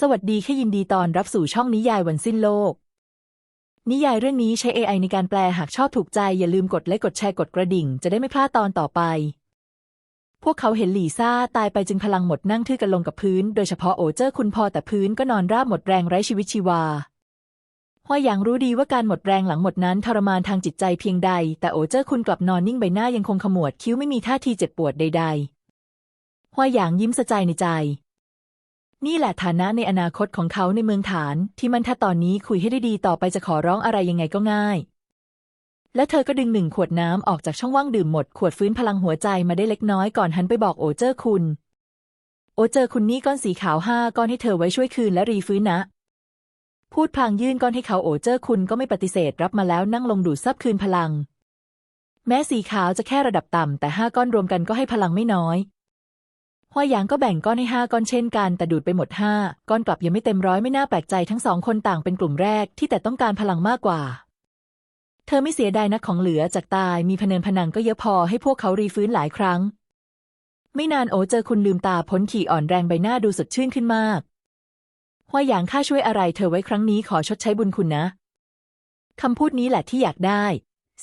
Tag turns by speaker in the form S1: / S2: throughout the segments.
S1: สวัสดีค่ะยินดีตอนรับสู่ช่องนิยายวันสิ้นโลก นิยายเรื่องนี้ใช้ AI ในการแปลหากชอบถูกใจอย่าลืมกดไลค์กดแชร์กดกระดิ่ง จะได้ไม่พลาดตอนต่อไป พวกเขาเห็นหลี่ซ่าตายไปจึงพลังหมดนั่งทื่อกันลงกับพื้น โดยเฉพาะโอเจอร์คุณพอแต่พื้นก็นอนราบหมดแรงไร้ชีวิตชีวาฮวาหยางรู้ดีว่าการหมดแรงหลังหมดนั้นทรมานทางจิตใจเพียงใด แต่โอเจอร์คุณกลับนอนนิ่งใบหน้ายังคงขมวดคิ้วไม่มีท่าทีเจ็บปวดใดๆฮวาหยางยิ้มสะใจในใจ นี่แหละฐานะในอนาคตของเขาในเมืองฐาน ที่มันถ้าตอนนี้คุยให้ได้ดีต่อไปจะขอร้องอะไรยังไงก็ง่าย และเธอก็ดึงหนึ่งขวดน้ำออกจากช่องว่างดื่มหมด ขวดฟื้นพลังหัวใจมาได้เล็กน้อยก่อนหันไปบอกโอเจอร์คุณ โอเจอร์คุณนี่ก้อนสีขาวห้าก้อนให้เธอไว้ช่วยคืนและรีฟื้นนะ พูดพลางยื่นก้อนให้เขาโอเจอร์คุณก็ไม่ปฏิเสธรับมาแล้วนั่งลงดูดซับคืนพลัง แม้สีขาวจะแค่ระดับต่ำแต่ห้าก้อนรวมกันก็ให้พลังไม่น้อย ฮวายางก็แบ่งก้อนให้ห้าก้อนเช่นกัน แต่ดูดไปหมดห้าก้อนกลับยังไม่เต็มร้อยไม่น่าแปลกใจทั้งสองคนต่างเป็นกลุ่มแรกที่แต่ต้องการพลังมากกว่า เธอไม่เสียดายนักของเหลือจากตายมีพเนินพนังก็เยอะพอให้พวกเขารีฟื้นหลายครั้ง ไม่นานโอเจอคุณลืมตาพ้นขี่อ่อนแรงใบหน้าดูสดชื่นขึ้นมากฮวายางข้าช่วยอะไรเธอไว้ครั้งนี้ขอชดใช้บุญคุณนะคำพูดนี้แหละที่อยากได้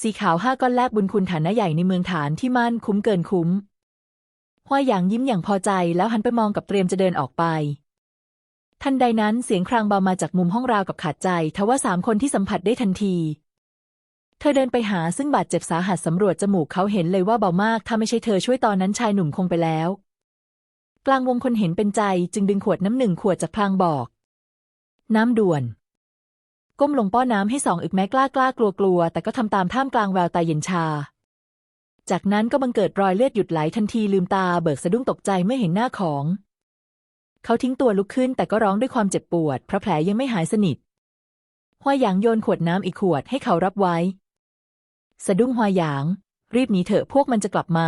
S1: สีขาวห้าก้อนแรกบุญคุณฐานะใหญ่ในเมืองฐานที่มั่นคุ้มเกินคุ้ม ว่ายหยางยิ้มอย่างพอใจแล้วหันไปมองกับเตรียมจะเดินออกไป ทันใดนั้นเสียงครางเบามาจากมุมห้องราวกับขาดใจทว่าสามคนที่สัมผัสได้ทันที เธอเดินไปหาซึ่งบาดเจ็บสาหัสสำรวจจมูกเขาเห็นเลยว่าเบามาก ถ้าไม่ใช่เธอช่วยตอนนั้นชายหนุ่มคงไปแล้ว กลางวงคนเห็นเป็นใจจึงดึงขวดน้ำหนึ่งขวดจากพลางบอก น้ำด่วนก้มลงป้อนน้ำให้สองอึกแม้กล้ากล้ากลัวกลัวแต่ก็ทำตามท่ามกลางแววตาเย็นชา จากนั้นก็บังเกิดรอยเลือดหยุดไหลทันทีลืมตาเบิกสะดุ้งตกใจเมื่อเห็นหน้าของ เขาทิ้งตัวลุกขึ้นแต่ก็ร้องด้วยความเจ็บปวด เพราะแผลยังไม่หายสนิทฮวายหยางโยนขวดน้ำอีกขวดให้เขารับไว้ สะดุ้งฮวายหยาง รีบหนีเถอะพวกมันจะกลับมา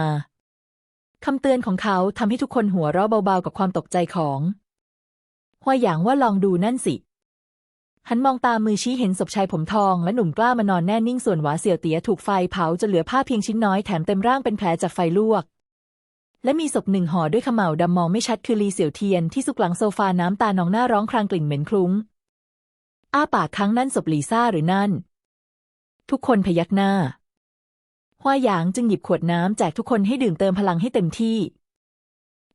S1: คำเตือนของเขาทำให้ทุกคนหัวเราะเบาๆกับความตกใจของฮวายหยางว่าลองดูนั่นสิ หันมองตามือชี้เห็นศพชายผมทองและหนุ่มกล้ามานอนแน่นิ่งส่วนหวาเสี่ยวเตี๋ยถูกไฟเผาจนเหลือผ้าเพียงชิ้นน้อยแถมเต็มร่างเป็นแผลจากไฟลวก และมีศพหนึ่งห่อด้วยขมเหลาดำมองไม่ชัดคือลีเสี่ยวเทียนที่สุกหลังโซฟาน้ำตานองหน้าร้องครางกลิ่นเหม็นคลุ้ง อ้าปากครั้งนั่นศพหลีซ่าหรือนั่น ทุกคนพยักหน้าฮวาหยางจึงหยิบขวดน้ำแจกทุกคนให้ดื่มเติมพลังให้เต็มที่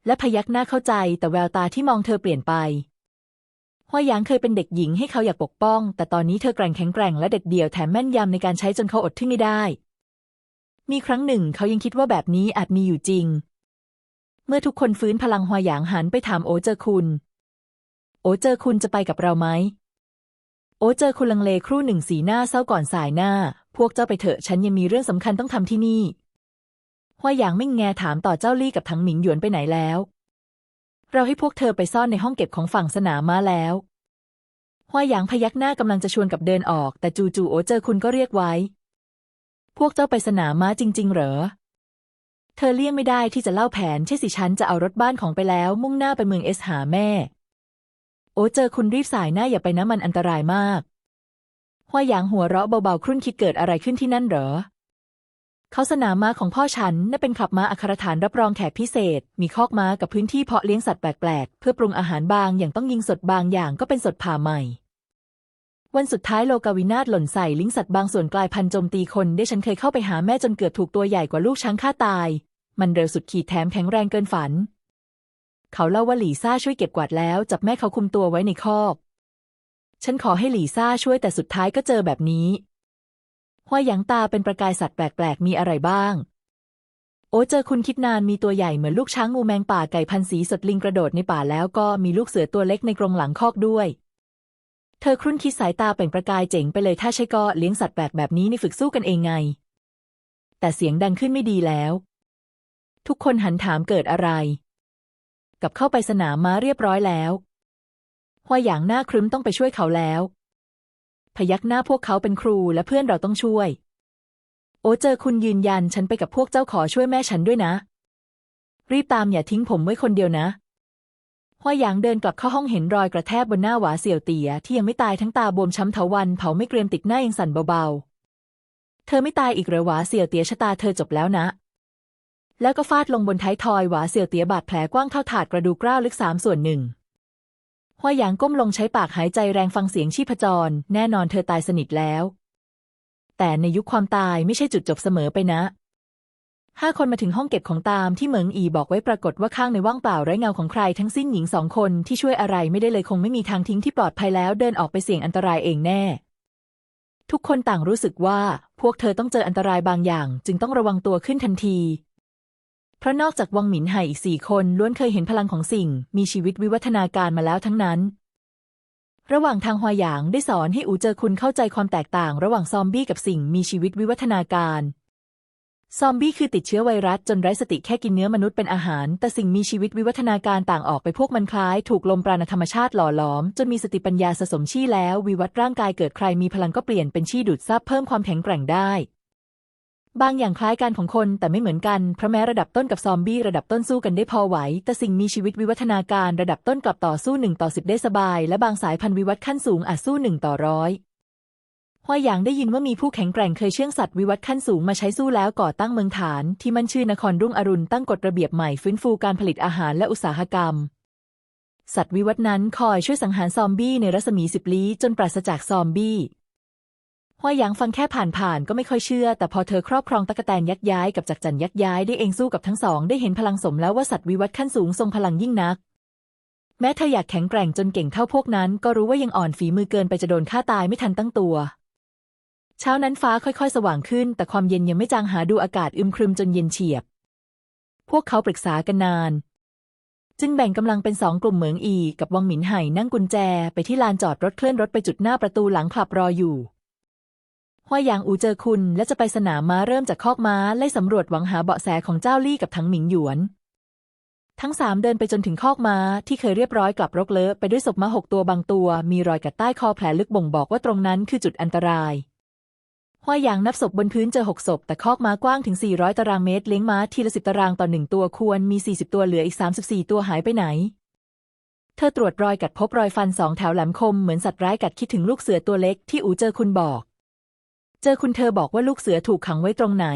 S1: และพยักหน้าเข้าใจแต่แววตาที่มองเธอเปลี่ยนไป ฮวายางเคยเป็นเด็กหญิงให้เขาอยากปกป้อง แต่ตอนนี้เธอแกร่งแข็งแกร่งและเด็ดเดี่ยวแถมแม่นยำในการใช้จนเขาอดทึ่งไม่ได้ มีครั้งหนึ่งเขายังคิดว่าแบบนี้อาจมีอยู่จริง เมื่อทุกคนฟื้นพลังฮวายางหันไปถามโอเจอคุณ โอเจอคุณจะไปกับเราไหม โอเจอคุณลังเลครู่หนึ่งสีหน้าเศร้าก่อนสายหน้า พวกเจ้าไปเถอะฉันยังมีเรื่องสำคัญต้องทำที่นี่ฮวายางไม่งแงถามต่อเจ้าลี่กับถังหมิงหยวนไปไหนแล้ว เราให้พวกเธอไปซ่อนในห้องเก็บของฝั่งสนามม้าแล้วฮวหยางพยักหน้ากำลังจะชวนกับเดินออก แต่จู่ๆโอเจอคุณก็เรียกไว้ พวกเจ้าไปสนามม้าจริง ๆ เหรอ เธอเลี่ยงไม่ได้ที่จะเล่าแผนใช่สิฉันจะเอารถบ้านของไปแล้ว มุ่งหน้าไปเมืองเอสหาแม่ โอเจอคุณรีบสายหน้าอย่าไปนะมันอันตรายมากฮวหยางหัวเราะเบาๆครุ่นคิดเกิดอะไรขึ้นที่นั่นเหรอ เขาสนามม้าของพ่อฉันน่ะเป็นขับม้าอัครฐานรับรองแขกพิเศษ มีคอกม้ากับพื้นที่เพาะเลี้ยงสัตว์แปลกๆ เพื่อปรุงอาหารบางอย่างต้องยิงสดบางอย่างก็เป็นสดผ่าใหม่ วันสุดท้ายโลกาวินาศหล่นใส่ลิงสัตว์บางส่วนกลายพันธุ์โจมตีคนได้ฉันเคยเข้าไปหาแม่จนเกือบถูกตัวใหญ่กว่าลูกช้างฆ่าตาย มันเร็วสุดขีดแถมแข็งแรงเกินฝัน เขาเล่าว่าหลี่ซ่าช่วยเก็บกวาดแล้วจับแม่เขาคุมตัวไว้ในคอก ฉันขอให้หลี่ซ่าช่วยแต่สุดท้ายก็เจอแบบนี้ ฮวาหยางตาเป็นประกายสัตว์แปลกๆ มีอะไรบ้าง โอ้เจอคุณคิดนานมีตัวใหญ่เหมือนลูกช้างงูแมงป่าไก่พันสีสดลิงกระโดดในป่าแล้วก็มีลูกเสือตัวเล็กในกรงหลังคอกด้วย เธอครุ่นคิดสายตาเปล่งประกายเจ๋งไปเลยถ้าใช่ก็เลี้ยงสัตว์แปลกแบบนี้นี่ฝึกสู้กันเองไง แต่เสียงดังขึ้นไม่ดีแล้ว ทุกคนหันถามเกิดอะไร กับเข้าไปสนามม้าเรียบร้อยแล้วฮวาหยางหน้าครึ้มต้องไปช่วยเขาแล้ว ยักหน้าพวกเขาเป็นครูและเพื่อนเราต้องช่วย โอเจอคุณยืนยันฉันไปกับพวกเจ้าขอช่วยแม่ฉันด้วยนะ รีบตามอย่าทิ้งผมไว้คนเดียวนะฮวาหยางเดินกลับเข้าห้องเห็นรอยกระแทกบนหน้าหวาเสี่ยวเตียที่ยังไม่ตายทั้งตาบวมช้ำเถาวันเผาไม่เกรียมติดหน้ายังสั่นเบาๆ เธอไม่ตายอีกเหรอหวาเสี่ยวเตียชะตาเธอจบแล้วนะ แล้วก็ฟาดลงบนท้ายทอยหวาเสี่ยวเตียบาดแผลกว้างเท่าถาดกระดูกกร้าวลึกสามส่วนหนึ่ง หัวหยางก้มลงใช้ปากหายใจแรงฟังเสียงชีพจร แน่นอนเธอตายสนิทแล้ว แต่ในยุคความตายไม่ใช่จุดจบเสมอไปนะห้าคนมาถึงห้องเก็บของตามที่เหมิงอีบอกไว้ปรากฏว่าข้างในว่างเปล่าไร้เงาของใครทั้งสิ้นหญิงสองคนที่ช่วยอะไรไม่ได้เลยคงไม่มีทางทิ้งที่ปลอดภัยแล้วเดินออกไปเสี่ยงอันตรายเองแน่ ทุกคนต่างรู้สึกว่า พวกเธอต้องเจออันตรายบางอย่าง จึงต้องระวังตัวขึ้นทันที เพราะนอกจากวังหมินไห่อีกสี่คนล้วนเคยเห็นพลังของสิ่ง มีชีวิตวิวัฒนาการมาแล้วทั้งนั้น ระหว่างทางฮวาหยางได้สอนให้อูเจอคุณเข้าใจความแตกต่าง ระหว่างซอมบี้กับสิ่งมีชีวิตวิวัฒนาการซอมบี้คือติดเชื้อไวรัสจนไร้สติแค่กินเนื้อมนุษย์เป็นอาหาร แต่สิ่งมีชีวิตวิวัฒนาการต่างออกไปพวกมันคล้าย ถูกลมปราณธรรมชาติหล่อหลอม จนมีสติปัญญาสะสมชี่แล้ว วิวัฒร่างกายเกิดใครมีพลังก็เปลี่ยนเป็นชี่ดูดซับเพิ่มความแข็งแกร่งได้ บางอย่างคล้ายกันของคนแต่ไม่เหมือนกัน เพราะแม้ระดับต้นกับซอมบี้ระดับต้นสู้กันได้พอไหว แต่สิ่งมีชีวิตวิวัฒนาการระดับต้นกลับต่อสู้หนึ่งต่อสิบได้สบาย และบางสายพันธุ์วิวัฒขั้นสูงอาจสู้หนึ่งต่อร้อยฮวาหยางได้ยินว่ามีผู้แข็งแกร่งเคยเชื่องสัตว์วิวัฒขั้นสูงมาใช้สู้แล้วก่อตั้งเมืองฐาน ที่มันชื่อนครรุ่งอรุณตั้งกฎระเบียบใหม่ฟื้นฟูการผลิตอาหารและอุตสาหกรรม สัตว์วิวัฒนั้นคอยช่วยสังหารซอมบี้ในรัศมีสิบลี้จนปราศจากซอมบี้ ฮวาหยางฟังแค่ผ่านๆก็ไม่ค่อยเชื่อ แต่พอเธอครอบครองตะกแตนยักย้ายกับจักจั่นยักย้ายได้เองสู้กับทั้งสองได้เห็นพลังสมแล้วว่าสัตว์วิวัฒขั้นสูงทรงพลังยิ่งนัก แม้เธออยากแข็งแกร่งจนเก่งเท่าพวกนั้น ก็รู้ว่ายังอ่อนฝีมือเกินไปจะโดนฆ่าตายไม่ทันตั้งตัว เช้านั้นฟ้าค่อยๆ สว่างขึ้น แต่ความเย็นยังไม่จางหาดูอากาศอึมครึมจนเย็นเฉียบ พวกเขาปรึกษากันนานจึงแบ่งกำลังเป็นสองกลุ่มเหมืองอี กับวังหมินไห่นั่งกุญแจ ไปที่ลานจอดรถเคลื่อนรถไปจุดหน้าประตูหลังคลับรออยู่ วาหยางอูเจอคุณ และจะไปสนามม้าเริ่มจากคอกม้าไล่สำรวจหวังหาเบาะแสของเจ้าลี่กับทั้งหมิงหยวน ทั้งสามเดินไปจนถึงคอกม้าที่เคยเรียบร้อยกลับรกเลอะไปด้วยศพม้าหกตัวบางตัว มีรอยกัดใต้คอแผลลึกบ่งบอกว่าตรงนั้นคือจุดอันตรายฮวาหยางนับศพบนพื้นเจอหกศพแต่คอกม้ากว้างถึง 400 ตารางเมตร เลี้ยงม้าทีละสิบตารางต่อหนึ่งตัวควรมี 40 ตัวเหลืออีก 34 ตัวหายไปไหน เธอตรวจรอยกัดพบรอยฟันสองแถวแหลมคมเหมือนสัตว์ร้ายกัดคิดถึงลูกเสือตัวเล็กที่อูเจอคุณบอก เจอคุณเธอบอกว่าลูกเสือถูกขังไว้ตรงไหน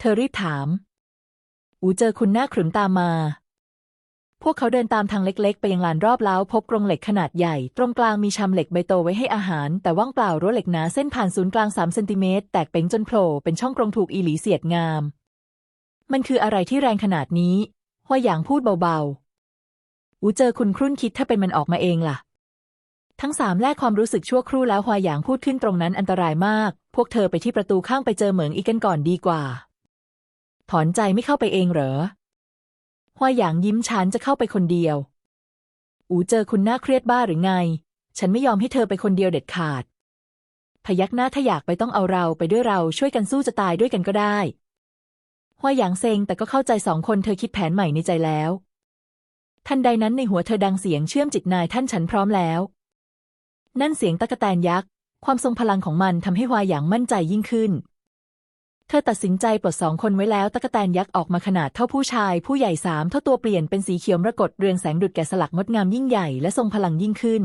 S1: เธอรีบถาม อูเจอคุณหน้าขรึมตามมา พวกเขาเดินตามทางเล็กๆ ไปยังลานรอบเล้าพบกรงเหล็กขนาดใหญ่ ตรงกลางมีชามเหล็กใบโตไว้ให้อาหาร แต่ว่างเปล่ารั้วเหล็กหนาเส้นผ่านศูนย์กลางสามเซนติเมตรแตกเป๋งจนโผล่เป็นช่องกรงถูกอีหลีเสียดงาม มันคืออะไรที่แรงขนาดนี้หัวหยางพูดเบาๆ อูเจอคุณครุ่นคิดถ้าเป็นมันออกมาเองล่ะ ทั้งสามแลกความรู้สึกชั่วครู่แล้วฮวาหยางพูดขึ้นตรงนั้นอันตรายมาก พวกเธอไปที่ประตูข้างไปเจอเหมิงอีกกันก่อนดีกว่า ถอนใจไม่เข้าไปเองเหรอฮวาหยางยิ้มฉันจะเข้าไปคนเดียว อูเจอคุณน่าเครียดบ้าหรือไง ฉันไม่ยอมให้เธอไปคนเดียวเด็ดขาด พยักหน้าถ้าอยากไปต้องเอาเราไปด้วยเราช่วยกันสู้จะตายด้วยกันก็ได้ฮวาหยางเซ็งแต่ก็เข้าใจสองคนเธอคิดแผนใหม่ในใจแล้ว ทันใดนั้นในหัวเธอดังเสียงเชื่อมจิตนายท่านฉันพร้อมแล้ว นั่นเสียงตะกะแตนยักษ์ ความทรงพลังของมันทำให้ฮวาหยางมั่นใจยิ่งขึ้น เธอตัดสินใจปลดสองคนไว้แล้วตะกะแตนยักษ์ออกมาขนาดเท่าผู้ชาย ผู้ใหญ่สามเท่าตัวเปลี่ยนเป็นสีเขียวมรกตเรืองแสงดุดแกะสลักงดงามยิ่งใหญ่และทรงพลังยิ่งขึ้น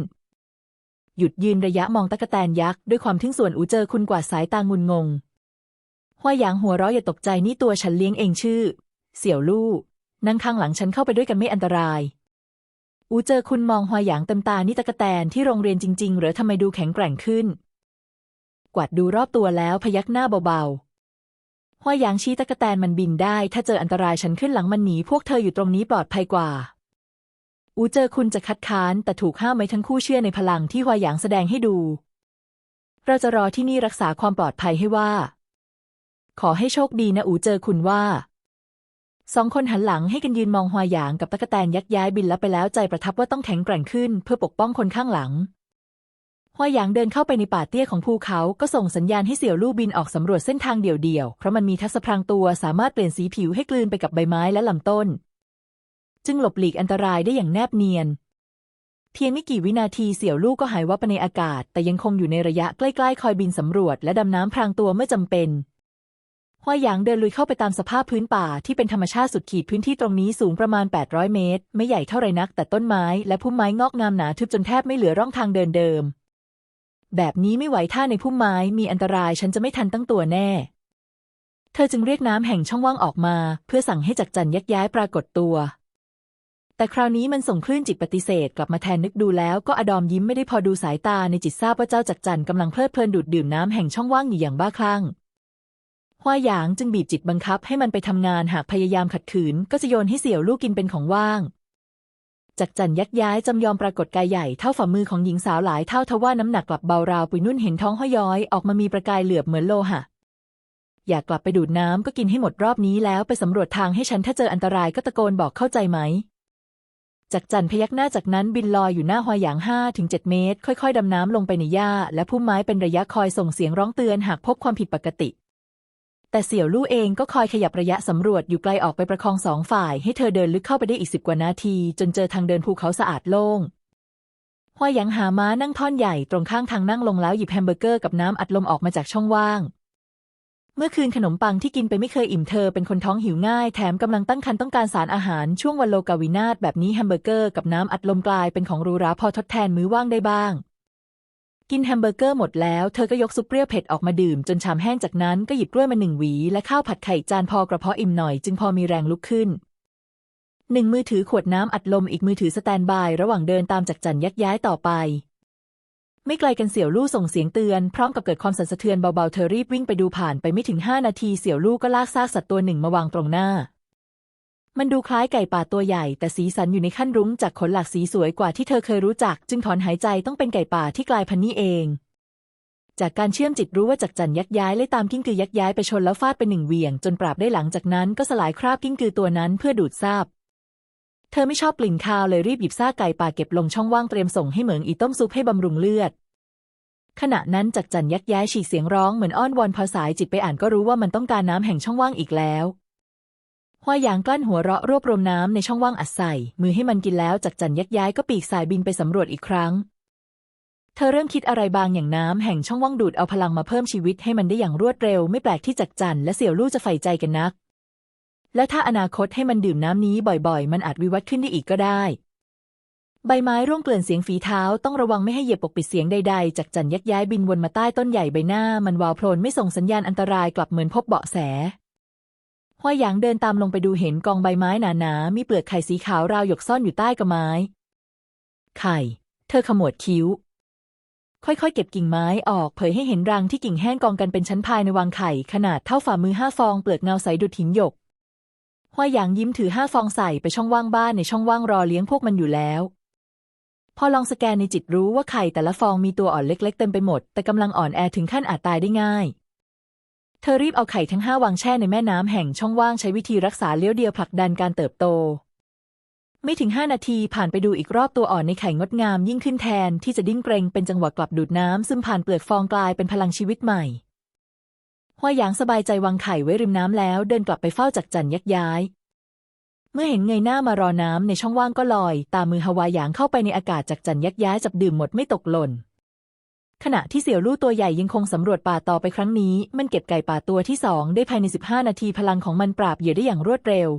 S1: หยุดยืนระยะมองตะกะแตนยักษ์ด้วยความทิ้งส่วนอูเจอคุณกว่าสายตางุนงงฮวาหยางหัวเราะอย่าตกใจนี่ตัวฉันเลี้ยงเองชื่อ เสี่ยวลู่นั่งข้างหลังฉันเข้าไปด้วยกันไม่อันตราย อูเจอคุณมองฮวาหยางเต็มตานี่ตะกะแตนที่โรงเรียนจริง ๆ หรือทำไมดูแข็งแกร่งขึ้น กวาดดูรอบตัวแล้วพยักหน้าเบาๆฮวาหยางชี้ตะกะแตนมันบินได้ ถ้าเจออันตรายฉันขึ้นหลังมันหนีพวกเธออยู่ตรงนี้ปลอดภัยกว่า อูเจอคุณจะคัดค้านแต่ถูกห้ามไว้ทั้งคู่เชื่อในพลังที่ฮวาหยางแสดงให้ดู เราจะรอที่นี่รักษาความปลอดภัยให้ว่า ขอให้โชคดีนะอูเจอคุณว่า สองคนหันหลังให้กันยืนมองฮวาหยางกับตะกแตนยักย้ายบินลับไปแล้วใจประทับว่าต้องแข็งแกร่งขึ้น เพื่อปกป้องคนข้างหลังฮวาหยางเดินเข้าไปในป่าเตี้ยของภูเขาก็ส่งสัญญาณให้เสี่ยวลู่บินออกสำรวจเส้นทางเดี่ยวๆ เพราะมันมีทักษะพรางตัวสามารถเปลี่ยนสีผิวให้กลืนไปกับใบไม้และลำต้น จึงหลบหลีกอันตรายได้อย่างแนบเนียน เพียงไม่กี่วินาทีเสี่ยวลู่ก็หายวับไปในอากาศ แต่ยังคงอยู่ในระยะใกล้ๆ คอยบินสำรวจและดำน้ำพรางตัวเมื่อจำเป็น วาหยางเดินลุยเข้าไปตามสภาพพื้นป่าที่เป็นธรรมชาติสุดขีดพื้นที่ตรงนี้สูงประมาณ 800 เมตร ไม่ใหญ่เท่าไรนัก แต่ต้นไม้และพุ่มไม้งอกงามหนาทึบจนแทบไม่เหลือร่องทางเดินเดิม แบบนี้ไม่ไหวถ้าในพุ่มไม้มีอันตรายฉันจะไม่ทันตั้งตัวแน่ เธอจึงเรียกน้ำแห่งช่องว่างออกมา เพื่อสั่งให้จักจันยักย้ายปรากฏตัว แต่คราวนี้มันส่งคลื่นจิตปฏิเสธกลับมาแทนนึกดูแล้วก็อดอมยิ้มไม่ได้พอดูสายตาในจิตทราบว่าเจ้าจักจันกำลังเพลิดเพลินดูดดื่มน้ำแห่งช่องว่างอยู่อย่างบ้าคลั่ง วาหยางจึงบีบจิตบังคับให้มันไปทำงานหากพยายามขัดขืน ก็จะโยนให้เสี่ยวลู่กินเป็นของว่างจักจันยักย้ายจำยอมปรากฏกายใหญ่เท่าฝ่ามือของหญิงสาวหลายเท่าทว่าน้ำหนักกลับเบาราวปุยนุ่นเห็นท้องห้อยย้อยออกมามีประกายเหลือบเหมือนโลหะ อยากกลับไปดูดน้ำก็กินให้หมดรอบนี้แล้วไปสำรวจทางให้ฉันถ้าเจออันตรายก็ตะโกนบอกเข้าใจไหมจักจันพยักหน้าจากนั้นบินลอยอยู่หน้าหอยหยางห้าถึงเจ็ดเมตร ค่อยๆดำน้ำลงไปในหญ้า และพุ่มไม้เป็นระยะคอยส่งเสียงร้องเตือนหากพบความผิดปกติ แต่เสี่ยวลู่เองก็คอยขยับระยะสำรวจอยู่ไกลออกไปประคองสองฝ่าย ให้เธอเดินลึกเข้าไปได้อีกสิบกว่านาที จนเจอทางเดินภูเขาสะอาดโล่งหอยหยางหาม้านั่งท่อนใหญ่ตรงข้างทางนั่งลงแล้วหยิบแฮมเบอร์เกอร์กับน้ำอัดลมออกมาจากช่องว่าง เมื่อคืนขนมปังที่กินไปไม่เคยอิ่มเธอเป็นคนท้องหิวง่าย แถมกำลังตั้งครรภ์ต้องการสารอาหารช่วงวันโลกาวินาศแบบนี้แฮมเบอร์เกอร์กับน้ำอัดลมกลายเป็นของรูราพอทดแทนมื้อว่างได้บ้าง กินแฮมเบอร์เกอร์หมดแล้ว เธอก็ยกซุปเปรี้ยวเผ็ดออกมาดื่มจนชามแห้งจากนั้นก็หยิบกล้วยมาหนึ่งหวี และข้าวผัดไข่จานพอกระเพาะอิ่มหน่อยจึงพอมีแรงลุกขึ้นหนึ่งมือถือขวดน้ำอัดลมอีกมือถือสแตนบาย ระหว่างเดินตามจากจันยักย้ายต่อไป ไม่ไกลกันเสี่ยวลู่ส่งเสียงเตือน พร้อมกับเกิดความสั่นสะเทือนเบาๆเธอรีบวิ่งไปดูผ่านไปไม่ถึงห้านาทีเสี่ยวลู่ก็ลากซากสัตว์ตัวหนึ่งมาวางตรงหน้า มันดูคล้ายไก่ป่าตัวใหญ่ แต่สีสันอยู่ในขั้นรุ้งจากขนหลากสีสวยกว่าที่เธอเคยรู้จัก จึงถอนหายใจต้องเป็นไก่ป่าที่กลายพันธุ์นี้เอง จากการเชื่อมจิตรู้ว่าจักจันยักย้ายเลยตามกิ้งกือยักย้ายไปชนแล้วฟาดเป็นหนึ่งเวียง จนปราบได้หลังจากนั้นก็สลายคราบกิ้งกือตัวนั้นเพื่อดูดซาบเธอไม่ชอบกลิ่นคาวเลยรีบหยิบซากไก่ป่าเก็บลงช่องว่างเตรียมส่งให้เหมิงอีต้มซุปให้บำรุงเลือด ขณะนั้นจักจันยักย้ายฉีกเสียงร้องเหมือนอ้อนวอนพอสายจิตไปอ่านก็รู้ว่ามันต้องการน้ำแห่งช่องว่างอีกแล้ว วาหยางกลั้นหัวเราะรวบรวมน้ำในช่องว่างอัดใส่ มือให้มันกินแล้วจักจันยักย้ายก็ปีกสายบินไปสำรวจอีกครั้ง เธอเริ่มคิดอะไรบางอย่างน้ำแห่งช่องว่างดูดเอาพลังมาเพิ่มชีวิตให้มันได้อย่างรวดเร็วไม่แปลกที่จักจันและเสี่ยวลู่จะใฝ่ใจกันนัก และถ้าอนาคตให้มันดื่มน้ำนี้บ่อยๆ มันอาจวิวัฒน์ขึ้นได้อีกก็ได้ ใบไม้ร่วงเกลื่อนเสียงฝีเท้าต้องระวังไม่ให้เหยียบปกปิดเสียงใดๆจากจันยักย้ายบินวนมาใต้ต้นใหญ่ใบหน้า มันวาวโพลนไม่ส่งสัญญาณอันตรายกลับเหมือนพบเบาะแส ฮวาหยางเดินตามลงไปดูเห็นกองใบไม้หนาๆ มีเปลือกไข่สีขาวราวหยกซ่อนอยู่ใต้กระไม้ ไข่ เธอขมวดคิ้ว ค่อยๆ เก็บกิ่งไม้ออกเผยให้เห็นรังที่กิ่งแห้งกองกันเป็นชั้นภายในวางไข่ ขนาดเท่าฝ่ามือห้าฟองเปลือกเงาใสดุดหินหยกฮวาหยางยิ้มถือห้าฟองใส่ไปช่องว่างบ้านในช่องว่างรอเลี้ยงพวกมันอยู่แล้ว พอลองสแกนในจิตรู้ว่าไข่แต่ละฟองมีตัวอ่อนเล็ก ๆ เต็มไปหมด แต่กำลังอ่อนแอถึงขั้นอาจตายได้ง่าย เธอรีบเอาไข่ทั้งห้าวางแช่ในแม่น้ำแห่งช่องว่างใช้วิธีรักษาเลี้ยวเดียวผลักดันการเติบโต ไม่ถึงห้านาทีผ่านไปดูอีกรอบตัวอ่อนในไข่งดงามยิ่งขึ้นแทนที่จะดิ้นเกรงเป็นจังหวะกลับดูดน้ำซึมผ่านเปลือกฟองกลายเป็นพลังชีวิตใหม่ฮวหยางสบายใจวางไข่ไว้ริมน้ำแล้วเดินกลับไปเฝ้าจักจันยักย้าย เมื่อเห็นเงยหน้ามารอน้ำในช่องว่างก็ลอย ตามมือฮวาหยางเข้าไปในอากาศจากจันยักย้ายจับดื่มหมดไม่ตกหล่น ขณะที่เสี่ยวลู่ตัวใหญ่ยังคงสำรวจป่าต่อไปครั้งนี้ มันเก็บไก่ป่าตัวที่สองได้ภายใน 15 นาทีพลังของมันปราบเหยื่อได้อย่างรวดเร็ว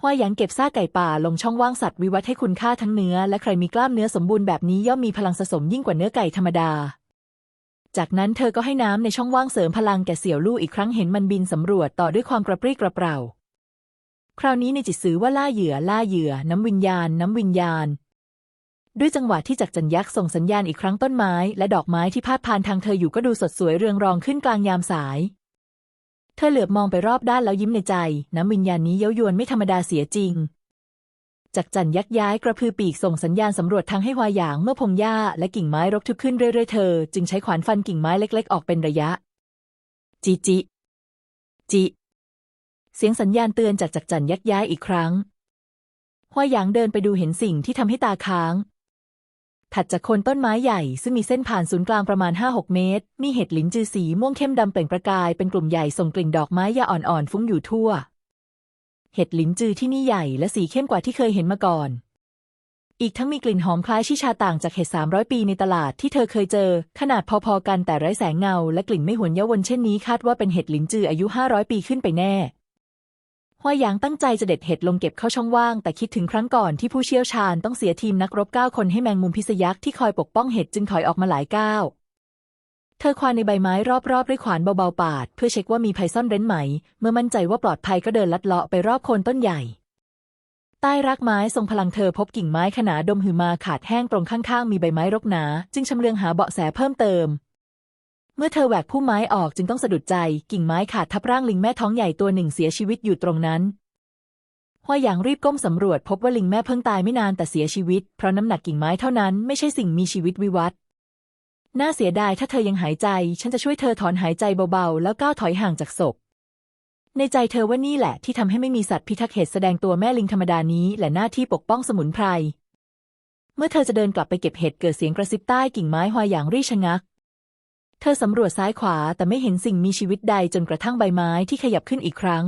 S1: ฮวาหยางเก็บซากไก่ป่าลงช่องว่างสัตว์วิวัฒน์ให้คุณค่าทั้งเนื้อ และใครมีกล้ามเนื้อสมบูรณ์แบบนี้ย่อมมีพลังสะสมยิ่งกว่าเนื้อไก่ธรรมดา จากนั้นเธอก็ให้น้ำในช่องว่างเสริมพลังแก่เสี่ยวลู่อีกครั้งเห็นมันบินสำรวจต่อด้วยความกระปรี้กระเปร่า คราวนี้ในจิตสื่อว่าล่าเหยื่อล่าเหยื่อ น้ำวิญญาณ น้ำวิญญาณ ด้วยจังหวะที่จักจันยักษ์ส่งสัญญาณอีกครั้งต้นไม้และดอกไม้ที่พาดพานทางเธออยู่ก็ดูสดสวยเรืองรองขึ้นกลางยามสาย เธอเหลือบมองไปรอบด้านแล้วยิ้มในใจ น้ำวิญญาณนี้เย้ายวนไม่ธรรมดาเสียจริงจักจันยักย้ายกระพือปีกส่งสัญญาณสำรวจทางให้ฮวาหยางเมื่อพงหญ้าและกิ่งไม้รกทึบขึ้นเรื่อยๆเธอ จึงใช้ขวานฟันกิ่งไม้เล็ก ๆ ออกเป็นระยะจิจิจิเสียงสัญญาณเตือนจากจักจันยักย้ายอีกครั้งฮวาหยางเดินไปดูเห็นสิ่งที่ทำให้ตาค้าง ถัดจากโคนต้นไม้ใหญ่ซึ่งมีเส้นผ่านศูนย์กลางประมาณ 5-6 เมตร มีเห็ดหลินจือสีม่วงเข้มดำเปล่งประกายเป็นกลุ่มใหญ่ส่งกลิ่นดอกไม้ยาอ่อนๆฟุ้งอยู่ทั่ว เห็ดหลินจือที่นี่ใหญ่และสีเข้มกว่าที่เคยเห็นมาก่อน อีกทั้งมีกลิ่นหอมคล้ายชิชาต่างจากเห็ด 300 ปีในตลาดที่เธอเคยเจอ ขนาดพอๆกันแต่ไร้แสงเงา และกลิ่นไม่หวนเยาวนเช่นนี้คาดว่าเป็นเห็ดหลินจืออายุ 500 ปีขึ้นไปแน่ ฮวาหยางตั้งใจจะเด็ดเห็ดลงเก็บเข้าช่องว่าง แต่คิดถึงครั้งก่อนที่ผู้เชี่ยวชาญต้องเสียทีมนักรบเก้าคนให้แมงมุมพิษยักษ์ที่คอยปกป้องเห็ดจึงถอยออกมาหลายก้าวเธอควานในใบไม้รอบๆด้วยขวานเบาๆปาด เพื่อเช็คว่ามีภัยซ่อนเร้นไหม เมื่อมั่นใจว่าปลอดภัยก็เดินลัดเลาะไปรอบโคนต้นใหญ่ ใต้รากไม้ทรงพลังเธอพบกิ่งไม้ขนาดมหือมาขาดแห้งตรงข้างๆ มีใบไม้รกหนา จึงชำเลืองหาเบาะแสเพิ่มเติม เมื่อเธอแหวกพุ่มไม้ออกจึงต้องสะดุดใจ กิ่งไม้ขาดทับร่างลิงแม่ท้องใหญ่ตัวหนึ่งเสียชีวิตอยู่ตรงนั้นฮวหยางรีบก้มสำรวจพบว่าลิงแม่เพิ่งตายไม่นานแต่เสียชีวิต เพราะน้ำหนักกิ่งไม้เท่านั้นไม่ใช่สิ่งมีชีวิตวิวัฒน์น่าเสียดายถ้าเธอยังหายใจ ฉันจะช่วยเธอถอนหายใจเบาๆ แล้วก้าวถอยห่างจากศพ ในใจเธอว่านี่แหละที่ทำให้ไม่มีสัตว์พิทักษ์เหตุแสดงตัวแม่ลิงธรรมดานี้และหน้าที่ปกป้องสมุนไพร เมื่อเธอจะเดินกลับไปเก็บเห็ดเกิดเสียงกระซิบใต้กิ่งไม้ฮวาหยางรีชะงัก เธอสำรวจซ้ายขวาแต่ไม่เห็นสิ่งมีชีวิตใดจนกระทั่งใบไม้ที่ขยับขึ้นอีกครั้ง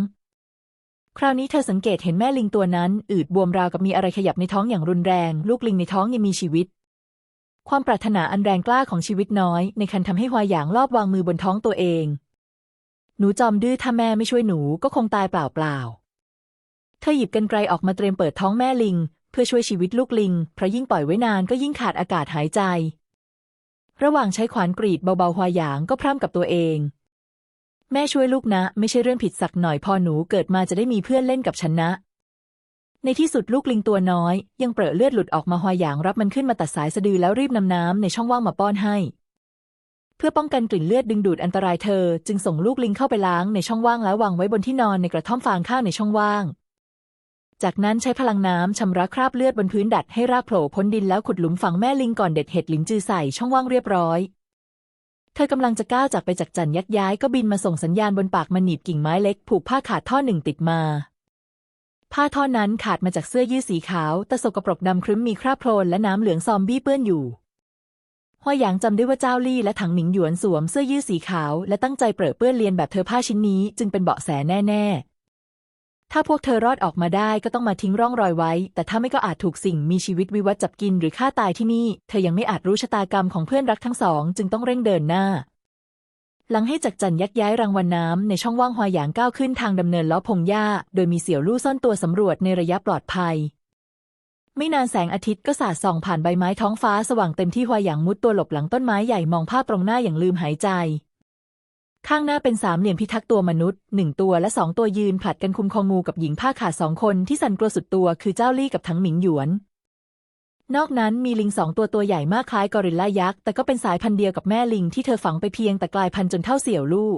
S1: คราวนี้เธอสังเกตเห็นแม่ลิงตัวนั้น อืดบวมราวกับมีอะไรขยับในท้องอย่างรุนแรง ลูกลิงในท้องยังมีชีวิต ความปรารถนาอันแรงกล้าของชีวิตน้อย ในคันทำให้ฮวาหยางลอบวางมือบนท้องตัวเอง หนูจอมดื้อถ้าแม่ไม่ช่วยหนูก็คงตายเปล่าๆเธอหยิบกรรไกรออกมาเตรียมเปิดท้องแม่ลิง เพื่อช่วยชีวิตลูกลิงเพราะยิ่งปล่อยไว้นานก็ยิ่งขาดอากาศหายใจ ระหว่างใช้ขวานกรีดเบาๆฮวาหยางก็พร่ำกับตัวเอง แม่ช่วยลูกนะ ไม่ใช่เรื่องผิดสักหน่อยพอหนูเกิดมาจะได้มีเพื่อนเล่นกับฉันนะ ในที่สุดลูกลิงตัวน้อย ยังเปรอะเลือดหลุดออกมาฮวาหยางรับมันขึ้นมาตัดสายสะดือแล้วรีบนำน้ำในช่องว่างมาป้อนให้ เพื่อป้องกันกลิ่นเลือดดึงดูดอันตรายเธอ จึงส่งลูกลิงเข้าไปล้างในช่องว่างแล้ววางไว้บนที่นอนในกระท่อมฟางข้างในช่องว่าง จากนั้นใช้พลังน้ำชำระคราบเลือดบนพื้นดัดให้รากโผล่พ้นดินแล้วขุดหลุมฝังแม่ลิงก่อนเด็ดเห็ดหลินจือใส่ช่องว่างเรียบร้อย เธอกำลังจะก้าวจากไปจากจันยักย้ายก็บินมาส่งสัญญาณบนปากมันหนีบกิ่งไม้เล็ก ผูกผ้าขาดท่อหนึ่งติดมา ผ้าท่อนั้นขาดมาจากเสื้อยืดสีขาว แต่สกปรกดำครึ้มมีคราบโคลนและน้ำเหลืองซอมบี้เปื้อนอยู่ฮวหยางจำได้ว่าเจ้าลี่และถังหมิงหยวนสวมเสื้อยืดสีขาว และตั้งใจเปรอะเปื้อนเลียนแบบเธอผ้าชิ้นนี้จึงเป็นเบาะแสแน่ๆ ถ้าพวกเธอรอดออกมาได้ก็ต้องมาทิ้งร่องรอยไว้ แต่ถ้าไม่ก็อาจถูกสิ่งมีชีวิตวิวัฒน์จับกินหรือฆ่าตายที่นี่ เธอยังไม่อาจรู้ชะตากรรมของเพื่อนรักทั้งสอง จึงต้องเร่งเดินหน้า หลังให้จักจันยักย้ายรางวัลน้ำในช่องว่างฮวาหยางก้าวขึ้นทางดำเนินล้อพงหญ้า โดยมีเสี่ยวลู่ซ่อนตัวสำรวจในระยะปลอดภัย ไม่นานแสงอาทิตย์ก็สาดส่องผ่านใบไม้ท้องฟ้าสว่างเต็มที่ฮวาหยางมุดตัวหลบหลังต้นไม้ใหญ่มองภาพตรงหน้าอย่างลืมหายใจ ข้างหน้าเป็นสามเหลี่ยมพิทักษ์ตัวมนุษย์หนึ่งตัวและสองตัวยืนผลัดกันคุมคองูกับหญิงผ้าขาดสองคนที่สั่นกลัวสุดตัวคือเจ้าลี่กับถังหมิงหยวน นอกนั้นมีลิงสองตัวตัวใหญ่มากคล้ายกอริลลายักษ์แต่ก็เป็นสายพันธุ์เดียวกับแม่ลิงที่เธอฝังไปเพียงแต่กลายพันธุ์จนเท่าเสี่ยวลู่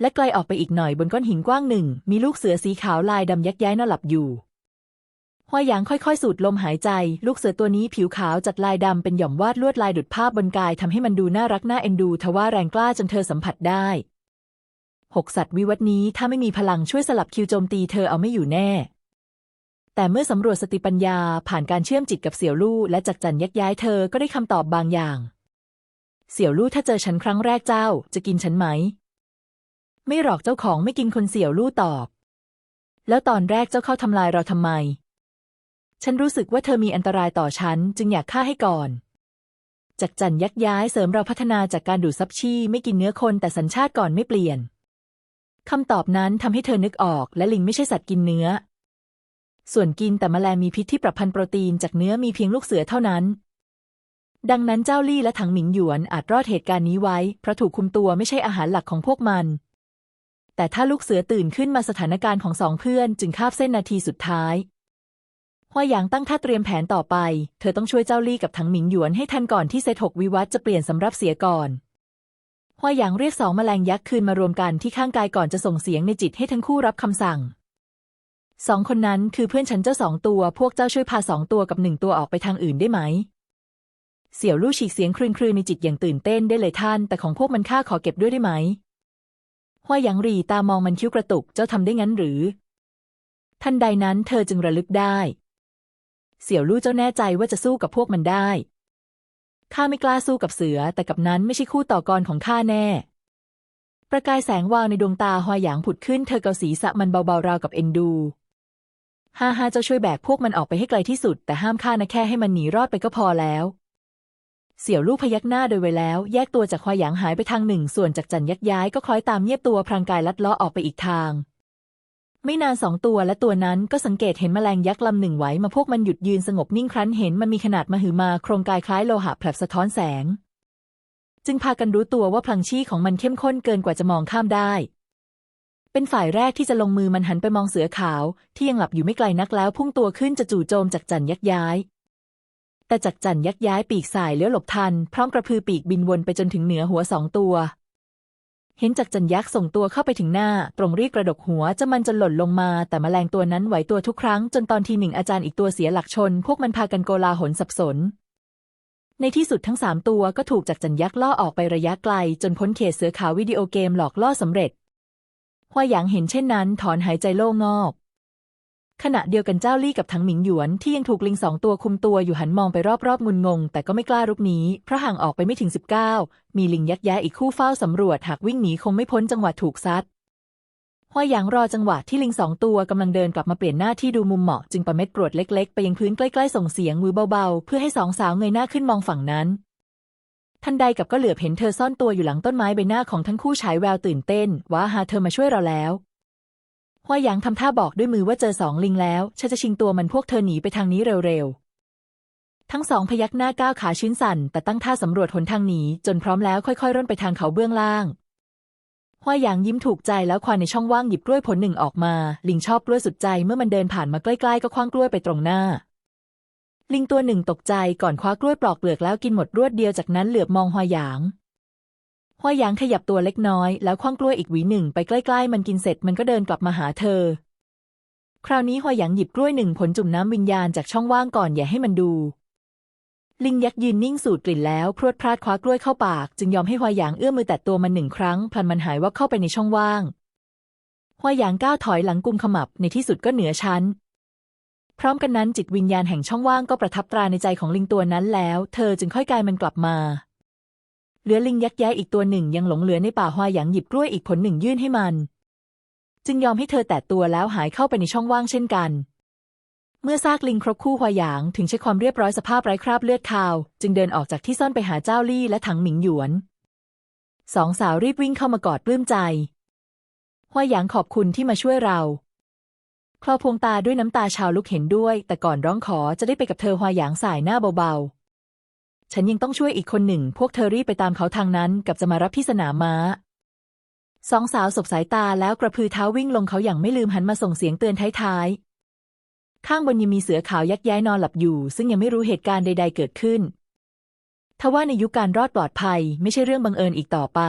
S1: และไกลออกไปอีกหน่อยบนก้อนหินกว้างหนึ่ง มีลูกเสือสีขาวลายดำยักย้ายนอนหลับอยู่ ฮวหยางค่อยๆ สูดลมหายใจ ลูกเสือตัวนี้ผิวขาวจัดลายดำเป็นหย่อมวาดลวดลายดุดภาพบนกายทำให้มันดูน่ารักน่าเอ็นดูทว่าแรงกล้าจนเธอสัมผัสได้หกสัตว์วิวัฒนี้ถ้าไม่มีพลังช่วยสลับคิวโจมตีเธอเอาไม่อยู่แน่ แต่เมื่อสำรวจสติปัญญาผ่านการเชื่อมจิตกับเสี่ยวลู่และจักจันยักย้ายเธอก็ได้คำตอบบางอย่าง เสี่ยวลู่ถ้าเจอฉันครั้งแรกเจ้าจะกินฉันไหม ไม่หรอกเจ้าของไม่กินคนเสี่ยวลู่ตอบ แล้วตอนแรกเจ้าเข้าทำลายเราทำไม ฉันรู้สึกว่าเธอมีอันตรายต่อฉัน จึงอยากฆ่าให้ก่อนจักจันยักย้ายเสริมเราพัฒนาจากการดูดซับชี่ไม่กินเนื้อคนแต่สัญชาติก่อนไม่เปลี่ยนคำตอบนั้นทำให้เธอนึกออก และลิงไม่ใช่สัตว์กินเนื้อ ส่วนกินแต่แมลงมีพิษที่ปรับพันธุ์โปรตีนจากเนื้อมีเพียงลูกเสือเท่านั้น ดังนั้นเจ้าลี่และถังหมิงหยวนอาจรอดเหตุการณ์นี้ไว้ เพราะถูกคุมตัวไม่ใช่อาหารหลักของพวกมัน แต่ถ้าลูกเสือตื่นขึ้นมาสถานการณ์ของสองเพื่อน จึงคาบเส้นนาทีสุดท้าย วาหยางตั้งท่าเตรียมแผนต่อไป เธอต้องช่วยเจ้าลี่กับถังหมิงหยวนให้ทันก่อนที่เซตหกวิวัฒจะเปลี่ยนสำรับเสียก่อนฮวาหยางเรียกสองแมลงยักษ์คืนมารวมกันที่ข้างกายก่อนจะส่งเสียงในจิตให้ทั้งคู่รับคำสั่งสองคนนั้นคือเพื่อนฉันเจ้าสองตัว พวกเจ้าช่วยพาสองตัวกับหนึ่งตัวออกไปทางอื่นได้ไหม เสี่ยวลู่ฉีกเสียงครืนครืนในจิตอย่างตื่นเต้นได้เลยท่าน แต่ของพวกมันข้าขอเก็บด้วยได้ไหมฮวาหยางรีตามองมันคิ้วกระตุก เจ้าทำได้งั้นหรือ ทันใดนั้นเธอจึงระลึกได้ เสี่ยวลู่เจ้าแน่ใจว่าจะสู้กับพวกมันได้ ข้าไม่กล้าสู้กับเสือ แต่กับนั้นไม่ใช่คู่ต่อกรของข้าแน่ ประกายแสงวาวในดวงตาหอยหยางผุดขึ้น เธอเกาศีรษะมันเบาๆราวกับเอ็นดูฮ่าฮ่าเจ้าช่วยแบกพวกมันออกไปให้ไกลที่สุด แต่ห้ามข้านะแค่ให้มันหนีรอดไปก็พอแล้ว เสี่ยวลูกพยักหน้าโดยไวแล้ว แยกตัวจากหอยหยางหายไปทางหนึ่ง ส่วนจากจันยักย้ายก็คล้อยตามเงียบตัวพรางกายลัดเลาะออกไปอีกทาง ไม่นานสองตัวและตัวนั้นก็สังเกตเห็นแมลงยักษ์ลำหนึ่งไหวมาพวกมันหยุดยืนสงบนิ่งครั้นเห็นมันมีขนาดมหึมาโครงกายคล้ายโลหะแผลบสะท้อนแสง จึงพากันรู้ตัวว่าพลังชีของมันเข้มข้นเกินกว่าจะมองข้ามได้ เป็นฝ่ายแรกที่จะลงมือมันหันไปมองเสือขาว ที่ยังหลับอยู่ไม่ไกลนักแล้วพุ่งตัวขึ้นจะจู่โจมจักจันยักย้ายแต่จักจันยักย้ายปีกสายเลี้ยวหลบทัน พร้อมกระพือปีกบินวนไปจนถึงเหนือหัวสองตัว เห็นจักจันยักษ์ส่งตัวเข้าไปถึงหน้า ตรงรีกระดกหัวจะมันจนหล่นลงมา แต่แมลงตัวนั้นไหวตัวทุกครั้ง จนตอนทีหนึ่งอาจารย์อีกตัวเสียหลักชน พวกมันพากันโกลาหลสับสน ในที่สุดทั้งสามตัวก็ถูกจักจันยักษ์ล่อออกไประยะไกล จนพ้นเขตเสือขาววิดีโอเกมหลอกล่อสำเร็จฮวาหยางเห็นเช่นนั้น ถอนหายใจโล่งอก ขณะเดียวกันเจ้าลี่กับถังหมิงหยวนที่ยังถูกลิงสองตัวคุมตัวอยู่หันมองไปรอบๆงุนงง แต่ก็ไม่กล้ารุกหนีเพราะห่างออกไปไม่ถึงสิบเก้ามีลิงยักษ์แย้อีกคู่เฝ้าสำรวจหากวิ่งหนีคงไม่พ้นจังหวะถูกซัดฮวาหยางรอจังหวะที่ลิงสองตัวกำลังเดินกลับมาเปลี่ยนหน้าที่ดูมุมเหมาะจึงปะเม็ดกรวดเล็ก ๆ ไปยังพื้นใกล้ๆส่งเสียงมือเบาๆ เพื่อให้สองสาวเงยหน้าขึ้นมองฝั่งนั้นทันใดกับก็เหลือบเห็นเธอซ่อนตัวอยู่หลังต้นไม้ใบหน้าของทั้งคู่ฉายแววตื่นเต้นว่าหาเธอมาช่วยเราแล้ว ฮวหยางทำท่าบอกด้วยมือว่าเจอสองลิงแล้ว ฉันจะชิงตัวมันพวกเธอหนีไปทางนี้เร็วๆ ทั้งสองพยักหน้าก้าวขาชื้นสั่น แต่ตั้งท่าสำรวจหนทางหนีจนพร้อมแล้วค่อยๆ ร่นไปทางเขาเบื้องล่างฮวหยางยิ้มถูกใจแล้วควานในช่องว่างหยิบกล้วยผลหนึ่งออกมา ลิงชอบกล้วยสุดใจเมื่อมันเดินผ่านมาใกล้ๆ ก็คว้างกล้วยไปตรงหน้า ลิงตัวหนึ่งตกใจก่อนคว้ากล้วยปลอกเปลือกแล้วกินหมดรวดเดียวจากนั้นเหลือบมองฮวหยาง ฮวาหยางขยับตัวเล็กน้อย แล้วคว้างกล้วยอีกหวีหนึ่งไปใกล้ ๆ มันกินเสร็จมันก็เดินกลับมาหาเธอ คราวนี้ฮวาหยางหยิบกล้วยหนึ่งผลจุ่มน้ำวิญญาณจากช่องว่างก่อนอย่าให้มันดู ลิงยักษ์ยืนนิ่งสูดกลิ่นแล้วพรวดพลาดคว้ากล้วยเข้าปาก จึงยอมให้ฮวาหยางเอื้อมมือแตะตัวมันหนึ่งครั้งพลันมันหายว่าบเข้าไปในช่องว่างฮวาหยางก้าวถอยหลังกุมขมับในที่สุดก็เหนือชั้นพร้อมกันนั้นจิตวิญญาณแห่งช่องว่างก็ประทับตราในใจของลิงตัวนั้นแล้ว เธอจึงค่อยกายมันกลับมา เหลือลิงยักษ์แย้อีกตัวหนึ่งยังหลงเหลือในป่าฮวาหยางหยิบกล้วยอีกผลหนึ่งยื่นให้มัน จึงยอมให้เธอแตะตัวแล้วหายเข้าไปในช่องว่างเช่นกัน เมื่อซากลิงครบคู่ฮวาหยางถึงใช้ความเรียบร้อยสภาพไร้คราบเลือดคาว จึงเดินออกจากที่ซ่อนไปหาเจ้าลี่และถังหมิงหยวนสองสาวรีบวิ่งเข้ามากอดปลื้มใจฮวาหยางขอบคุณที่มาช่วยเราคลอพวงตาด้วยน้ำตาชาวลุกเห็นด้วย แต่ก่อนร้องขอจะได้ไปกับเธอฮวาหยางสายหน้าเบาๆ ฉันยังต้องช่วยอีกคนหนึ่ง พวกเธอรีบไปตามเขาทางนั้น กับจะมารับที่สนามม้า สองสาวสบสายตาแล้วกระพือเท้าวิ่งลงเขาอย่างไม่ลืมหันมาส่งเสียงเตือนท้ายๆ ข้างบนยังมีเสือขาวยักย้ายนอนหลับอยู่ ซึ่งยังไม่รู้เหตุการณ์ใด ๆ เกิดขึ้นทว่าในยุคการรอดปลอดภัย ไม่ใช่เรื่องบังเอิญอีกต่อไป